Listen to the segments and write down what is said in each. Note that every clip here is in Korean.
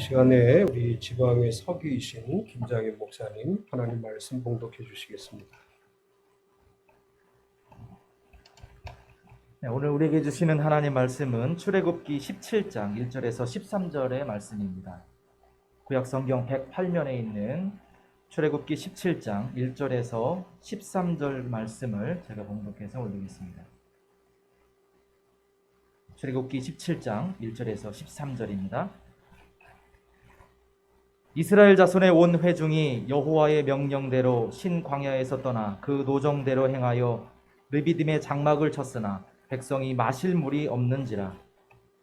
시간에 우리 지방의 서기이신 김장현 목사님 하나님 말씀 봉독해 주시겠습니다. 네, 오늘 우리에게 주시는 하나님 말씀은 출애굽기 17장 1절에서 13절의 말씀입니다. 구약 성경 108면에 있는 출애굽기 17장 1절에서 13절 말씀을 제가 봉독해서 올리겠습니다. 출애굽기 17장 1절에서 13절입니다. 이스라엘 자손의 온 회중이 여호와의 명령대로 신 광야에서 떠나 그 노정대로 행하여 르비딤의 장막을 쳤으나 백성이 마실 물이 없는지라.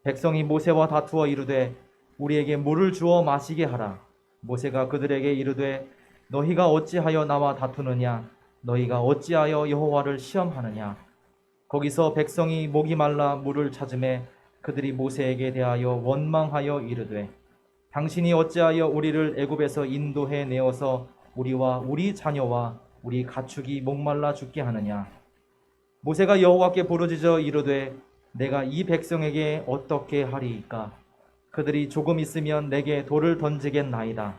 백성이 모세와 다투어 이르되 우리에게 물을 주어 마시게 하라. 모세가 그들에게 이르되 너희가 어찌하여 나와 다투느냐? 너희가 어찌하여 여호와를 시험하느냐? 거기서 백성이 목이 말라 물을 찾음에 그들이 모세에게 대하여 원망하여 이르되 당신이 어찌하여 우리를 애굽에서 인도해 내어서 우리와 우리 자녀와 우리 가축이 목말라 죽게 하느냐? 모세가 여호와께 부르짖어 이르되 내가 이 백성에게 어떻게 하리이까? 그들이 조금 있으면 내게 돌을 던지겠나이다.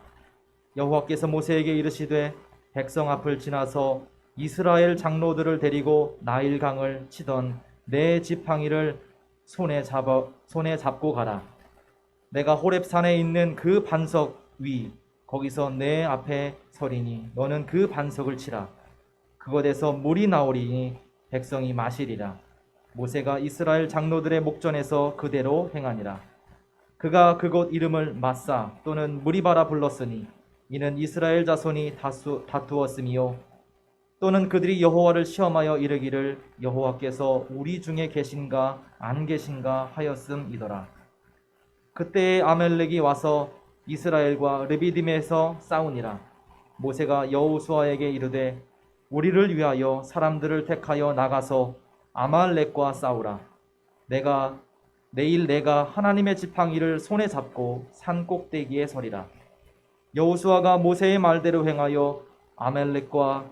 여호와께서 모세에게 이르시되 백성 앞을 지나서 이스라엘 장로들을 데리고 나일강을 치던 내 지팡이를 손에 잡아 손에 잡고 가라 내가 호렙산에 있는 그 반석 위 거기서 내 앞에 서리니 너는 그 반석을 치라. 그곳에서 물이 나오리니 백성이 마시리라. 모세가 이스라엘 장로들의 목전에서 그대로 행하니라. 그가 그곳 이름을 마사 또는 무리바라 불렀으니 이는 이스라엘 자손이 다수, 다투었으며 또는 그들이 여호와를 시험하여 이르기를 여호와께서 우리 중에 계신가 안 계신가 하였음이더라 그때에 아멜렉이 와서 이스라엘과 르비딤에서 싸우니라. 모세가 여호수아에게 이르되 우리를 위하여 사람들을 택하여 나가서 아말렉과 싸우라. 내가 내일 내가 하나님의 지팡이를 손에 잡고 산 꼭대기에 서리라. 여호수아가 모세의 말대로 행하여 아멜렉과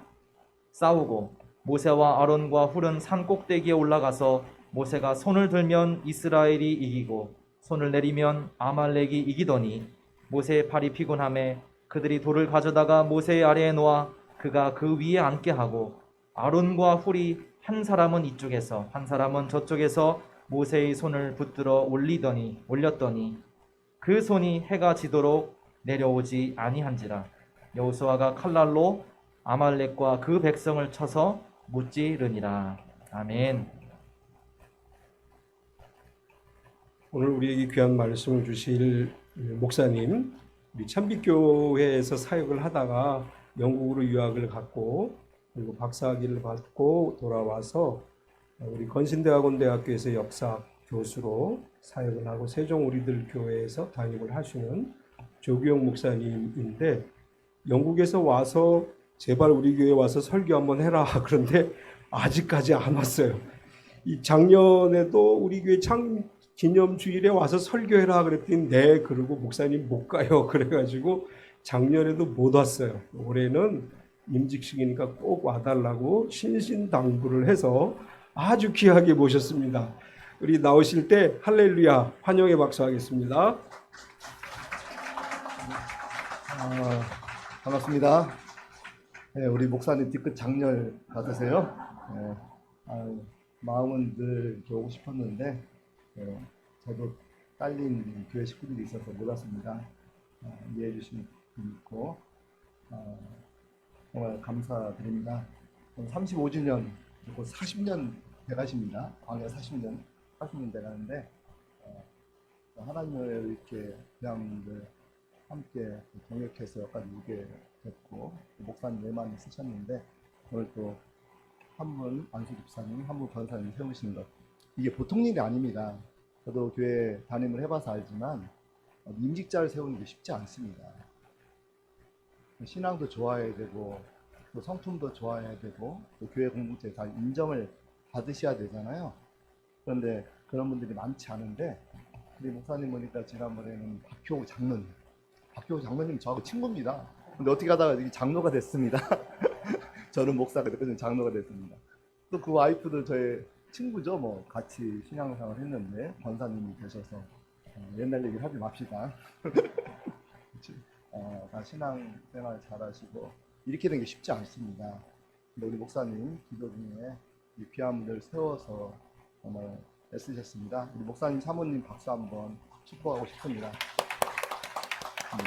싸우고 모세와 아론과 훌은 산 꼭대기에 올라가서 모세가 손을 들면 이스라엘이 이기고 손을 내리면 아말렉이 이기더니 모세의 팔이 피곤함에 그들이 돌을 가져다가 모세의 아래에 놓아 그가 그 위에 앉게 하고 아론과 훌이 한 사람은 이쪽에서 한 사람은 저쪽에서 모세의 손을 붙들어 올리더니 올렸더니 그 손이 해가 지도록 내려오지 아니한지라 여호수아가 칼날로 아말렉과 그 백성을 쳐서 무찌르니라 아멘. 오늘 우리에게 귀한 말씀을 주실 목사님, 우리 참빛교회에서 사역을 하다가 영국으로 유학을 갔고 그리고 박사학위를 받고 돌아와서 우리 건신대학원대학교에서 역사 교수로 사역을 하고 세종 우리들 교회에서 담임을 하시는 조규영 목사님인데 영국에서 와서 제발 우리 교회 와서 설교 한번 해라 그런데 아직까지 안 왔어요. 이 작년에도 우리 교회 창 기념 주일에 와서 설교해라 그랬더니 네 그러고 목사님 못 가요 그래가지고 작년에도 못 왔어요. 올해는 임직식이니까 꼭 와달라고 신신당부를 해서 아주 귀하게 모셨습니다. 우리 나오실 때 할렐루야 환영의 박수 하겠습니다. 아, 반갑습니다. 네, 우리 목사님 뒤끝 장렬 받으세요. 네, 아유, 마음은 늘 오고 싶었는데 네, 저도 딸린 교회 식구들이 있어서 못 왔습니다. 어, 이해해 주시면 있고 어, 정말 감사드립니다. 35주년 그리고 40년 돼가십니다. 광야 40년 40년 돼가는데 어, 하나님을 이렇게 그냥 함께 동역해서 여기까지 오게 됐고 목사님 외만 쓰셨는데 오늘 또 한분 안수 집사님, 한분 권사님 세우시는 것 이게 보통 일이 아닙니다. 저도 교회 담임을 해봐서 알지만 임직자를 세우는 게 쉽지 않습니다. 신앙도 좋아야 되고 또 성품도 좋아야 되고 또 교회 공동체 다 인정을 받으셔야 되잖아요. 그런데 그런 분들이 많지 않은데 우리 목사님 보니까 지난번에는 박효 장로님 박효 장로님 저하고 친구입니다. 근데 어떻게 하다가 장로가 됐습니다. 저는 목사가 됐고 장로가 됐습니다. 또 그 와이프도 저의 친구죠. 뭐 같이 신앙생활 했는데 권사님이 되셔서 어, 옛날 얘기 하지 맙시다. 어, 다 신앙생활 잘하시고 이렇게 된 게 쉽지 않습니다. 근데 우리 목사님 기도 중에 이 귀한 분들 세워서 정말 애쓰셨습니다. 우리 목사님 사모님 박수 한번 축복하고 싶습니다. 음.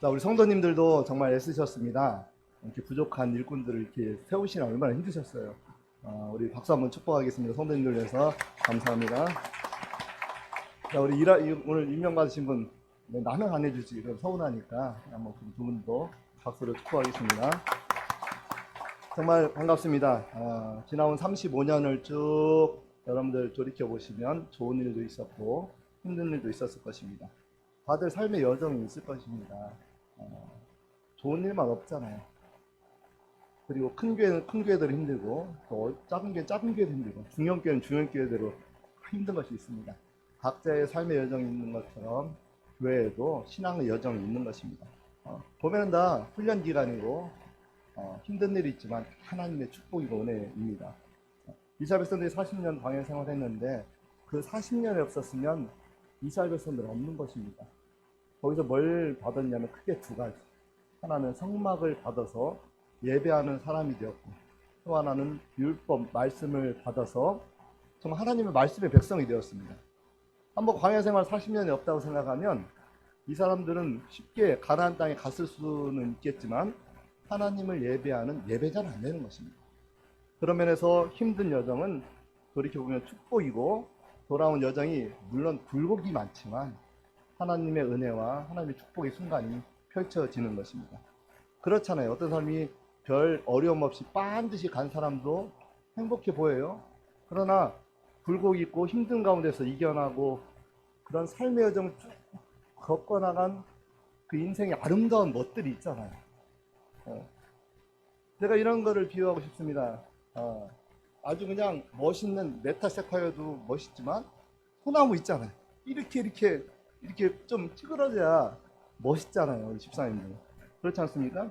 자, 우리 성도님들도 정말 애쓰셨습니다. 이렇게 부족한 일꾼들을 이렇게 세우시나 얼마나 힘드셨어요. 어, 우리 박수 한번 축복하겠습니다. 성도님들 위해서 감사합니다. 자, 우리 일하, 이- 오늘 임명 받으신 분 네, 나는 안 해주지 그럼 서운하니까 한번 두 분도 박수로 축복하겠습니다. 정말 반갑습니다. 어, 지나온 35년을 쭉 여러분들 돌이켜 보시면 좋은 일도 있었고 힘든 일도 있었을 것입니다. 다들 삶의 여정이 있을 것입니다. 어, 좋은 일만 없잖아요. 그리고 큰 교회는 큰 교회대로 힘들고 또 작은 교회 는 작은 교회도 힘들고 중형 교회는 중형 교회대로 힘든 것이 있습니다. 각자의 삶의 여정이 있는 것처럼 교회에도 신앙의 여정이 있는 것입니다. 어, 보면 다 훈련 기간이고 어, 힘든 일이 있지만 하나님의 축복이고 은혜입니다. 어, 이스라엘 백성들이 40년 광야 생활했는데 그 40년이 없었으면 이스라엘 백성들은 없는 것입니다. 거기서 뭘 받았냐면 크게 두 가지. 하나는 성막을 받아서 예배하는 사람이 되었고 또 하나는 율법 말씀을 받아서 정말 하나님의 말씀의 백성이 되었습니다. 한번 광야 생활 40년이 없다고 생각하면 이 사람들은 쉽게 가나안 땅에 갔을 수는 있겠지만 하나님을 예배하는 예배자는 안 되는 것입니다. 그런 면에서 힘든 여정은 돌이켜보면 축복이고 돌아온 여정이 물론 굴곡이 많지만 하나님의 은혜와 하나님의 축복의 순간이 펼쳐지는 것입니다. 그렇잖아요. 어떤 사람이 별 어려움 없이 반드시 간 사람도 행복해 보여요. 그러나 굴곡이 있고 힘든 가운데서 이겨나고 그런 삶의 여정을 쭉 겪어나간 그 인생의 아름다운 멋들이 있잖아요. 어. 제가 이런 거를 비유하고 싶습니다. 어. 아주 그냥 멋있는 메타세콰이어도 멋있지만 소나무 있잖아요. 이렇게 이렇게 이렇게 좀 찌그러져야 멋있잖아요. 우리 집사님들. 그렇지 않습니까?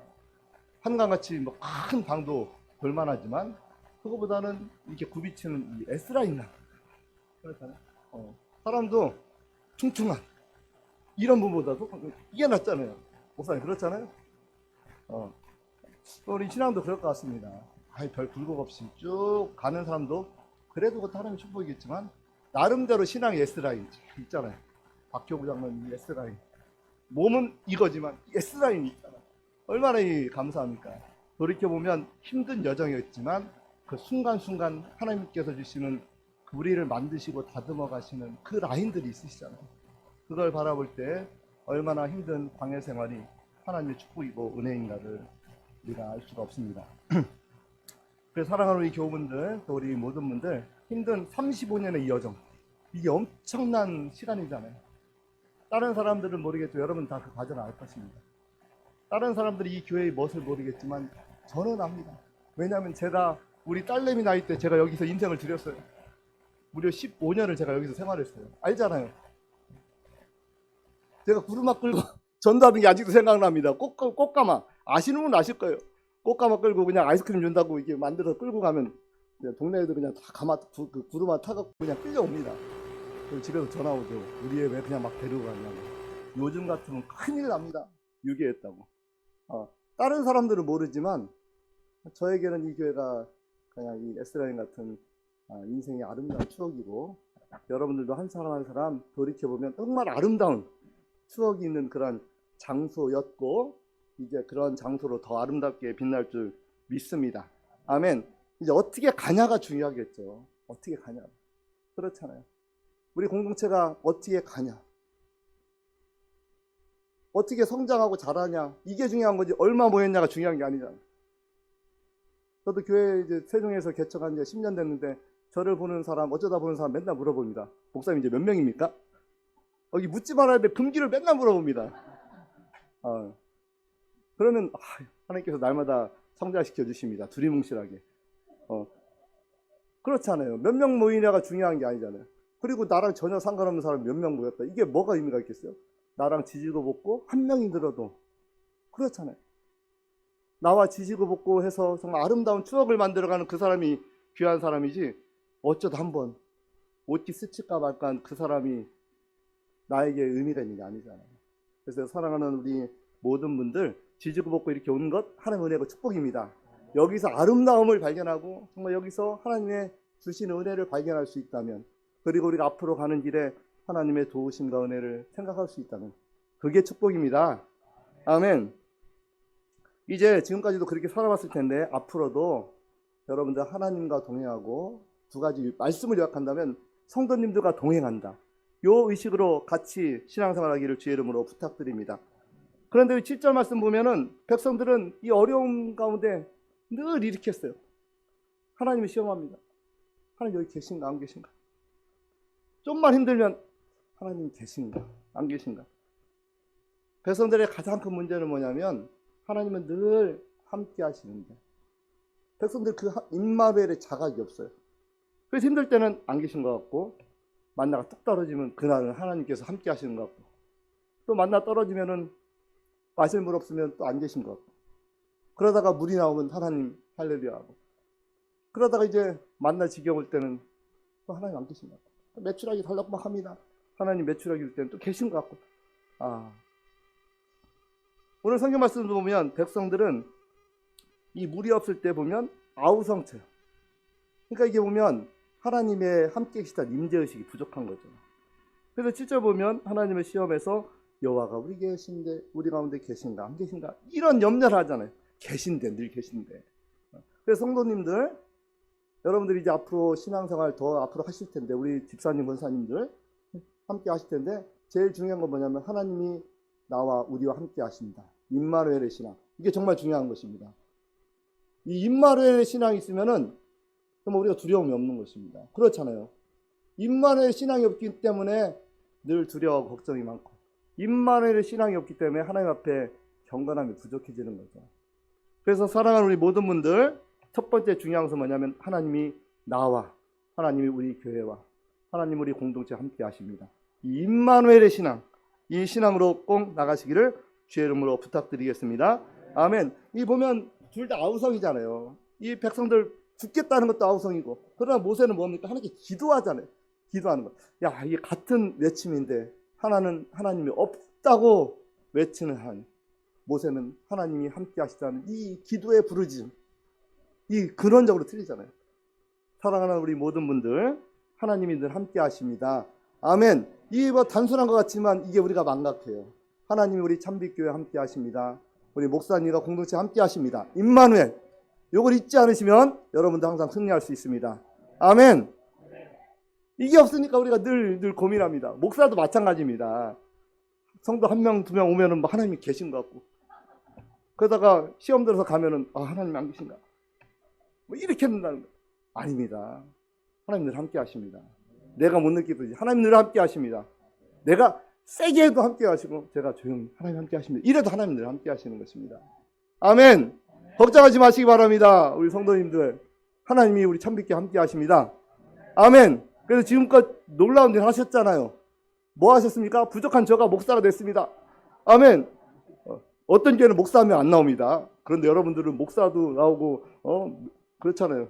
한강같이 뭐 큰 방도 볼만하지만 그거보다는 이렇게 굽이치는 이 S라인 그렇잖아요. 어. 사람도 퉁퉁한 이런 분보다도 이게 낫잖아요. 목사님 그렇잖아요. 어. 우리 신앙도 그럴 것 같습니다. 아이 별 굴곡 없이 쭉 가는 사람도 그래도 그것도 하나님의 축복이겠지만 나름대로 신앙의 S라인 있잖아요. 박효부 장로님 S라인. 몸은 이거지만 S라인이 있잖아요. 얼마나 이 감사합니까? 돌이켜보면 힘든 여정이었지만 그 순간순간 하나님께서 주시는 그 우리를 만드시고 다듬어 가시는 그 라인들이 있으시잖아요. 그걸 바라볼 때 얼마나 힘든 광야 생활이 하나님의 축복이고 은혜인가를 우리가 알 수가 없습니다. 그래서 사랑하는 우리 교우분들, 또 우리 모든 분들 힘든 35년의 이 여정 이게 엄청난 시간이잖아요. 다른 사람들은 모르겠죠. 여러분 다 그 과정을 알 것입니다. 다른 사람들이 이 교회의 멋을 모르겠지만 저는 압니다. 왜냐하면 제가 우리 딸내미 나이 때 제가 여기서 인생을 드렸어요. 무려 15년을 제가 여기서 생활했어요. 알잖아요. 제가 구르마 끌고 전도하는 게 아직도 생각납니다. 꽃, 꽃가마. 아시는 분은 아실 거예요. 꽃가마 끌고 그냥 아이스크림 준다고 이게 만들어서 끌고 가면 그냥 동네 애들 그냥 다 가마, 구, 그 구르마 타갖고 그냥 끌려옵니다. 집에서 전화 오죠. 우리 애 왜 그냥 막 데리고 가냐고. 요즘 같으면 큰일 납니다. 유괴했다고. 어, 다른 사람들은 모르지만 저에게는 이 교회가 그냥 이 에스라인 같은 아, 인생의 아름다운 추억이고 여러분들도 한 사람 한 사람 돌이켜보면 정말 아름다운 추억이 있는 그런 장소였고 이제 그런 장소로 더 아름답게 빛날 줄 믿습니다. 아멘. 이제 어떻게 가냐가 중요하겠죠. 어떻게 가냐. 그렇잖아요. 우리 공동체가 어떻게 가냐. 어떻게 성장하고 자라냐. 이게 중요한 거지. 얼마 모였냐가 중요한 게 아니잖아. 저도 교회 이제 세종에서 개척한 지 10년 됐는데 저를 보는 사람, 어쩌다 보는 사람 맨날 물어봅니다. 목사님 이제 몇 명입니까? 여기 묻지 말아야 돼. 금기를 맨날 물어봅니다. 어. 그러면 아, 하나님께서 날마다 성장시켜 주십니다. 두리뭉실하게. 어. 그렇잖아요. 몇 명 모이냐가 중요한 게 아니잖아요. 그리고 나랑 전혀 상관없는 사람이 몇명 모였다. 이게 뭐가 의미가 있겠어요? 나랑 지지고 볶고 한 명이 들어도 그렇잖아요. 나와 지지고 볶고 해서 정말 아름다운 추억을 만들어가는 그 사람이 귀한 사람이지 어쩌다 한번 옷기 스칠까 말까 한 그 사람이 나에게 의미가 있는 게 아니잖아요. 그래서 사랑하는 우리 모든 분들 지지고 볶고 이렇게 온 것 하나님의 은혜고 축복입니다. 여기서 아름다움을 발견하고 정말 여기서 하나님의 주신 은혜를 발견할 수 있다면 그리고 우리가 앞으로 가는 길에 하나님의 도우심과 은혜를 생각할 수 있다면 그게 축복입니다. 아멘. 이제 지금까지도 그렇게 살아왔을 텐데 앞으로도 여러분들 하나님과 동행하고 두 가지 말씀을 요약한다면 성도님들과 동행한다. 요 의식으로 같이 신앙생활하기를 주의 이름으로 부탁드립니다. 그런데 7절 말씀 보면은 백성들은 이 어려움 가운데 늘 했어요. 하나님을 시험합니다. 하나님 여기 계신가 안 계신가? 좀만 힘들면 하나님 계신가 안 계신가? 백성들의 가장 큰 문제는 뭐냐면 하나님은 늘 함께 하시는데 백성들 그 임마누엘의 자각이 없어요. 그래서 힘들 때는 안 계신 것 같고 만나가 뚝 떨어지면 그날은 하나님께서 함께 하시는 것 같고 또 만나 떨어지면은 마실 물 없으면 또 안 계신 것 같고 그러다가 물이 나오면 하나님 할렐루야 하고 그러다가 이제 만나 지겨울 때는 또 하나님 안 계신 것 같고 매출하기 달라고 막 합니다. 하나님 매출하기 일 때는 또 계신 것 같고 아 오늘 성경 말씀을 보면 백성들은 이 물이 없을 때 보면 아우성쳐요. 그러니까 이게 보면 하나님의 함께 계시다는 임재의식이 부족한 거죠. 그래서 7절 보면 하나님의 시험에서 여호와가 우리 계신데 우리 가운데 계신가 안 계신가 이런 염려를 하잖아요. 계신데 늘 계신데. 그래서 성도님들 여러분들이 이제 앞으로 신앙생활 더 앞으로 하실 텐데 우리 집사님 권사님들 함께 하실 텐데 제일 중요한 건 뭐냐면 하나님이 나와 우리와 함께 하신다. 임마누엘의 신앙. 이게 정말 중요한 것입니다. 이 임마누엘의 신앙이 있으면은 그럼 우리가 두려움이 없는 것입니다. 그렇잖아요. 임마누엘 신앙이 없기 때문에 늘 두려워하고 걱정이 많고 임마누엘의 신앙이 없기 때문에 하나님 앞에 경건함이 부족해지는 거죠. 그래서 사랑하는 우리 모든 분들 첫 번째 중요한 것은 뭐냐면 하나님이 나와 하나님이 우리 교회와 하나님 우리 공동체 함께 하십니다. 이 임마누엘의 신앙 이 신앙으로 꼭 나가시기를 주의 이름으로 부탁드리겠습니다. 아멘. 이 보면 둘 다 아우성이잖아요. 이 백성들 죽겠다는 것도 아우성이고 그러나 모세는 뭡니까? 하나님께 기도하잖아요. 기도하는 거. 야, 이게 같은 외침인데 하나는 하나님이 없다고 외치는 한 모세는 하나님이 함께 하시다는 이 기도의 부르짐. 이 근원적으로 틀리잖아요. 사랑하는 우리 모든 분들 하나님이 늘 함께 하십니다. 아멘. 이게 뭐 단순한 것 같지만 이게 우리가 망각해요. 하나님이 우리 참빛교회 함께 하십니다. 우리 목사님과 공동체 함께 하십니다. 임마누엘. 요걸 잊지 않으시면 여러분도 항상 승리할 수 있습니다. 아멘. 이게 없으니까 우리가 늘, 늘 고민합니다. 목사도 마찬가지입니다. 성도 한 명, 두 명 오면은 뭐 하나님이 계신 것 같고. 그러다가 시험 들어서 가면은, 아, 하나님 안 계신가? 뭐 이렇게 된다는 거. 아닙니다. 하나님 늘 함께 하십니다. 내가 못 느끼듯이 하나님 늘 함께 하십니다. 내가 세게 해도 함께 하시고 제가 조용히 하나님 함께 하십니다. 이래도 하나님 늘 함께 하시는 것입니다. 아멘. 걱정하지 마시기 바랍니다. 우리 성도님들. 하나님이 우리 참빛게 함께 하십니다. 아멘. 그래서 지금껏 놀라운 일 하셨잖아요. 뭐 하셨습니까? 부족한 저가 목사가 됐습니다. 아멘. 어, 어떤 교회는 목사하면 안 나옵니다. 그런데 여러분들은 목사도 나오고 어 그렇잖아요.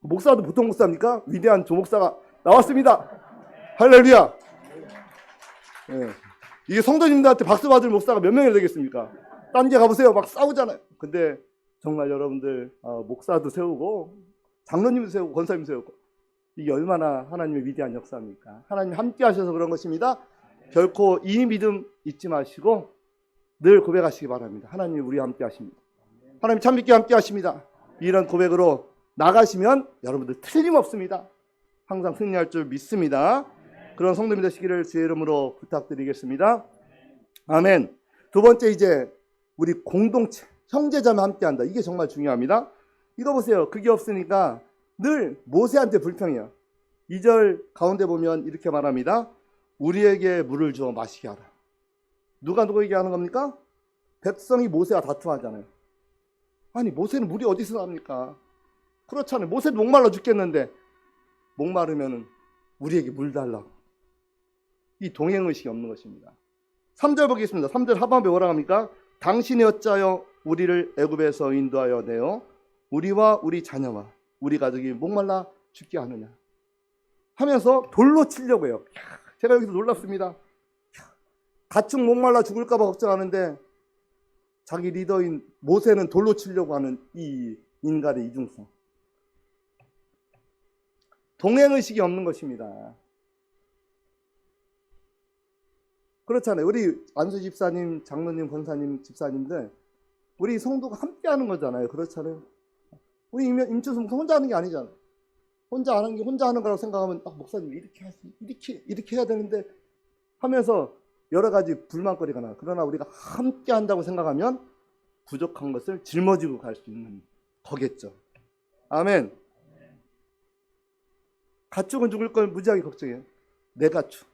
목사도 보통 목사입니까? 위대한 조 목사가 나왔습니다. 할렐루야. 예. 이게 성도님들한테 박수 받을 목사가 몇 명이 되겠습니까? 딴 데 가보세요. 막 싸우잖아요. 근데 정말 여러분들 어, 목사도 세우고 장로님도 세우고 권사님 세우고 이게 얼마나 하나님의 위대한 역사입니까? 하나님 함께 하셔서 그런 것입니다. 결코 이 믿음 잊지 마시고 늘 고백하시기 바랍니다. 하나님 우리 함께 하십니다. 하나님 참 믿게 함께 하십니다. 이런 고백으로 나가시면 여러분들 틀림없습니다. 항상 승리할 줄 믿습니다. 그런 성도님 되시기를 주의 이름으로 부탁드리겠습니다. 아멘. 두 번째 이제 우리 공동체 형제자매 함께한다. 이게 정말 중요합니다. 이거 보세요. 그게 없으니까 늘 모세한테 불평이야. 2절 가운데 보면 이렇게 말합니다. 우리에게 물을 주어 마시게 하라. 누가 누구에게 하는 겁니까? 백성이 모세와 다투하잖아요. 아니 모세는 물이 어디서 납니까? 그렇잖아요. 모세도 목말라 죽겠는데 목마르면 우리에게 물 달라고. 이 동행의식이 없는 것입니다. 3절 보겠습니다. 3절 하반부에 뭐라 합니까? 당신이 어찌하여 우리를 애굽에서 인도하여 내어 우리와 우리 자녀와 우리 가족이 목말라 죽게 하느냐 하면서 돌로 치려고 해요. 제가 여기서 놀랍습니다. 가축 목말라 죽을까봐 걱정하는데 자기 리더인 모세는 돌로 치려고 하는 이 인간의 이중성. 동행의식이 없는 것입니다. 그렇잖아요. 우리 안수 집사님, 장로님, 권사님, 집사님들 우리 성도가 함께 하는 거잖아요. 그렇잖아요. 우리 임- 임춘수 목사 혼자 하는 게 아니잖아요. 혼자 하는 게 혼자 하는 거라고 생각하면 딱 목사님 이렇게 하시 이렇게 이렇게 해야 되는데 하면서 여러 가지 불만거리가 나. 그러나 우리가 함께 한다고 생각하면 부족한 것을 짊어지고 갈 수 있는 거겠죠. 아멘. 가축은 죽을 걸 무지하게 걱정해요. 내 가축.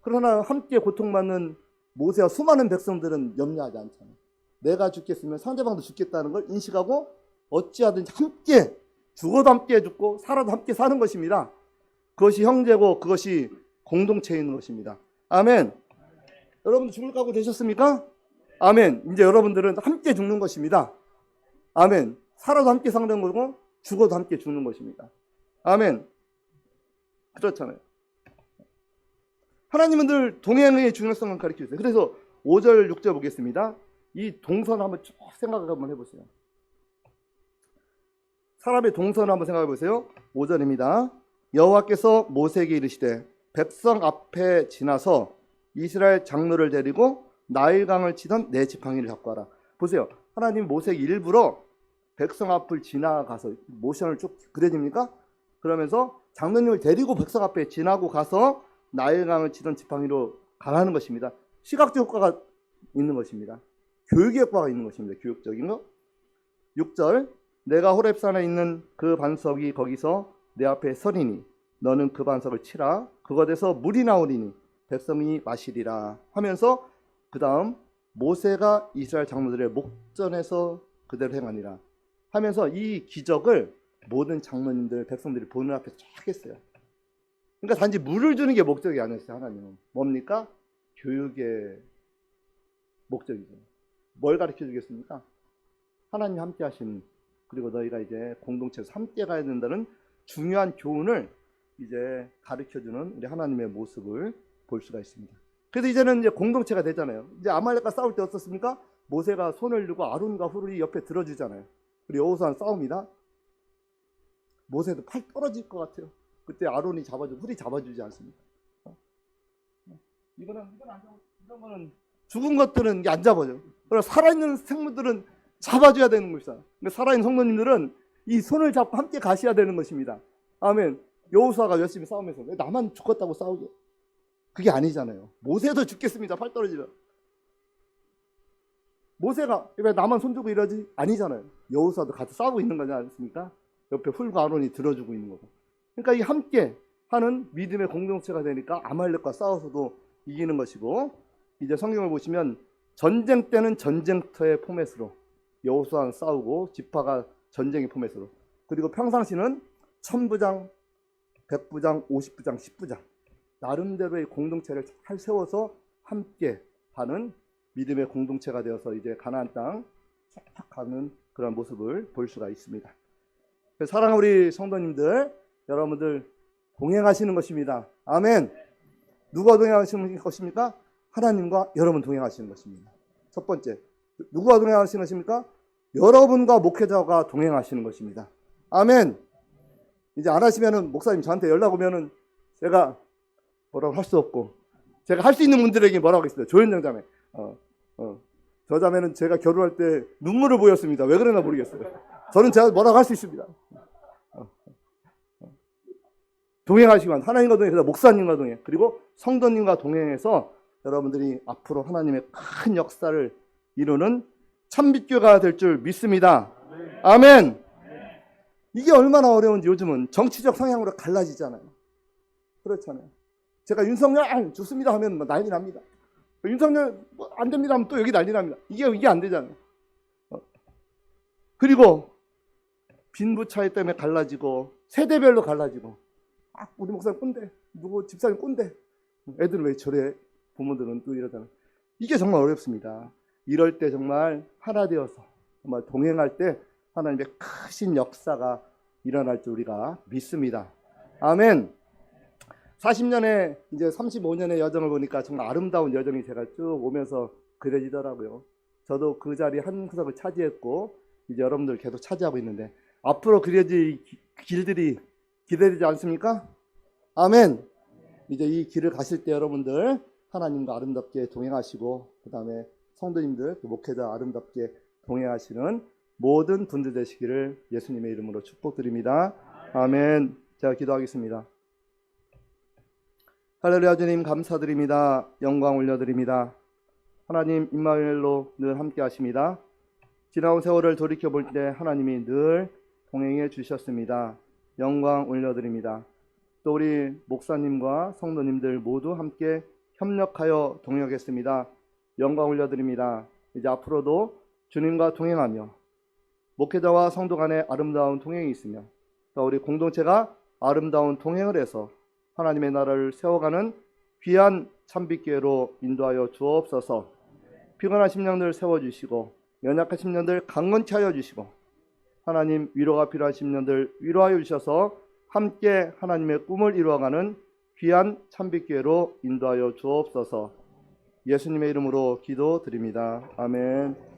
그러나 함께 고통받는 모세와 수많은 백성들은 염려하지 않잖아요. 내가 죽겠으면 상대방도 죽겠다는 걸 인식하고 어찌하든지 함께 죽어도 함께 죽고 살아도 함께 사는 것입니다. 그것이 형제고 그것이 공동체에 있는 것입니다. 아멘. 여러분들 죽을 각오 되셨습니까? 아멘. 이제 여러분들은 함께 죽는 것입니다. 아멘. 살아도 함께 사는 거고 죽어도 함께 죽는 것입니다. 아멘. 그렇잖아요. 하나님은 늘 동행의 중요성을 가르쳐 주세요. 그래서 5절, 6절 보겠습니다. 이 동선 한번 쭉 생각 한번 해보세요. 사람의 동선을 한번 생각해 보세요. 5절입니다. 여호와께서 모세에게 이르시되 백성 앞에 지나서 이스라엘 장로를 데리고 나일강을 치던 내 지팡이를 잡고 하라. 보세요. 하나님 모세에게 일부러 백성 앞을 지나가서 모션을 쭉 그려집니까? 그러면서 장로님을 데리고 백성 앞에 지나고 가서 나일강을 치던 지팡이로 가라는 것입니다. 시각적 효과가 있는 것입니다. 교육의 효과가 있는 것입니다. 교육적인 거. 6절 내가 호렙산에 있는 그 반석이 거기서 내 앞에 서리니 너는 그 반석을 치라 그것에서 물이 나오리니 백성이 마시리라 하면서 그 다음 모세가 이스라엘 장로들의 목전에서 그대로 행하니라 하면서 이 기적을 모든 장로님들 백성들이 보는 앞에 쫙 했어요. 그러니까 단지 물을 주는 게 목적이 아니었어요 하나님은 뭡니까 교육의 목적이죠. 뭘 가르쳐 주겠습니까? 하나님 함께 하신 그리고 너희가 이제 공동체에서 함께 가야 된다는 중요한 교훈을 이제 가르쳐 주는 우리 하나님의 모습을 볼 수가 있습니다. 그래서 이제는 이제 공동체가 되잖아요. 이제 아말렉과 싸울 때 어떻습니까? 모세가 손을 들고 아론과 후르이 옆에 들어주잖아요. 그리고 여호수아는 싸웁니다. 모세도 팔 떨어질 것 같아요. 그때 아론이 잡아주, 후리 잡아주지 않습니까? 어? 어? 이거는 이건 안 잡아, 이런 거는 죽은 것들은 안 잡아줘. 그러나 살아있는 생물들은 잡아줘야 되는 것이다. 그러니까 살아있는 성도님들은 이 손을 잡고 함께 가셔야 되는 것입니다. 아멘. 여호수아가 열심히 싸우면서 왜 나만 죽었다고 싸우게? 그게 아니잖아요. 모세도 죽겠습니다. 팔 떨어지려. 모세가 왜 나만 손 주고 이러지? 아니잖아요. 여호수아도 같이 싸우고 있는 거지 않습니까? 옆에 훌과 아론이 들어주고 있는 거고. 그러니까 이 함께 하는 믿음의 공동체가 되니까 아말렉과 싸워서도 이기는 것이고 이제 성경을 보시면 전쟁 때는 전쟁터의 포맷으로 여호수아는 싸우고 지파가 전쟁의 포맷으로 그리고 평상시는 천부장, 백부장, 오십부장, 십부장 나름대로의 공동체를 잘 세워서 함께 하는 믿음의 공동체가 되어서 이제 가나안 땅 쫙 가는 그런 모습을 볼 수가 있습니다. 그래서 사랑하는 우리 성도님들, 여러분들 동행하시는 것입니다. 아멘. 누가 동행하시는 것입니까? 하나님과 여러분 동행하시는 것입니다. 첫 번째, 누가 동행하시는 것입니까? 여러분과 목회자가 동행하시는 것입니다. 아멘. 이제 안 하시면은 목사님 저한테 연락 오면은 제가 뭐라고 할 수 없고 제가 할 수 있는 분들에게 뭐라고 하겠습니다. 조현정 자매. 어, 어. 저 자매는 제가 결혼할 때 눈물을 보였습니다. 왜 그러나 모르겠어요. 저는 제가 뭐라고 할 수 있습니다. 어, 어. 동행하시면 하나님과 동행해서 목사님과 동행 그리고 성도님과 동행해서 여러분들이 앞으로 하나님의 큰 역사를 이루는 참빛교가 될 줄 믿습니다. 아멘. 이게 얼마나 어려운지 요즘은 정치적 성향으로 갈라지잖아요. 그렇잖아요. 제가 윤석열 아, 좋습니다 하면 뭐 난리 납니다. 윤석열 뭐 안 됩니다 하면 또 여기 난리 납니다. 이게 이게 안 되잖아요. 어. 그리고 빈부 차이 때문에 갈라지고 세대별로 갈라지고 아, 우리 목사님 꼰대 누구 집사님 꼰대 애들은 왜 저래 부모들은 또 이러잖아요. 이게 정말 어렵습니다. 이럴 때 정말 하나 되어서 정말 동행할 때 하나님의 크신 역사가 일어날 줄 우리가 믿습니다. 아멘. 40년의 이제 35년의 여정을 보니까 정말 아름다운 여정이 제가 쭉 오면서 그려지더라고요. 저도 그 자리 한 구석을 차지했고 이제 여러분들 계속 차지하고 있는데 앞으로 그려질 기- 길들이 기대되지 않습니까? 아멘. 이제 이 길을 가실 때 여러분들 하나님과 아름답게 동행하시고 그 다음에 성도님들 그 목회자 아름답게 동행하시는 모든 분들 되시기를 예수님의 이름으로 축복드립니다. 아멘. 제가 기도하겠습니다. 할렐루야 주님 감사드립니다. 영광 올려드립니다. 하나님 임마누엘로 늘 함께 하십니다. 지나온 세월을 돌이켜 볼 때 하나님이 늘 동행해 주셨습니다. 영광 올려드립니다. 또 우리 목사님과 성도님들 모두 함께 협력하여 동역했습니다. 영광 올려드립니다. 이제 앞으로도 주님과 동행하며 목회자와 성도 간의 아름다운 동행이 있으며 또 우리 공동체가 아름다운 동행을 해서 하나님의 나라를 세워가는 귀한 참빛교회로 인도하여 주옵소서. 피곤한 심령들 세워주시고 연약한 심령들 강건케 하여 주시고 하나님 위로가 필요한 심령들 위로하여 주셔서 함께 하나님의 꿈을 이루어가는 귀한 참빛교회로 인도하여 주옵소서. 예수님의 이름으로 기도드립니다. 아멘.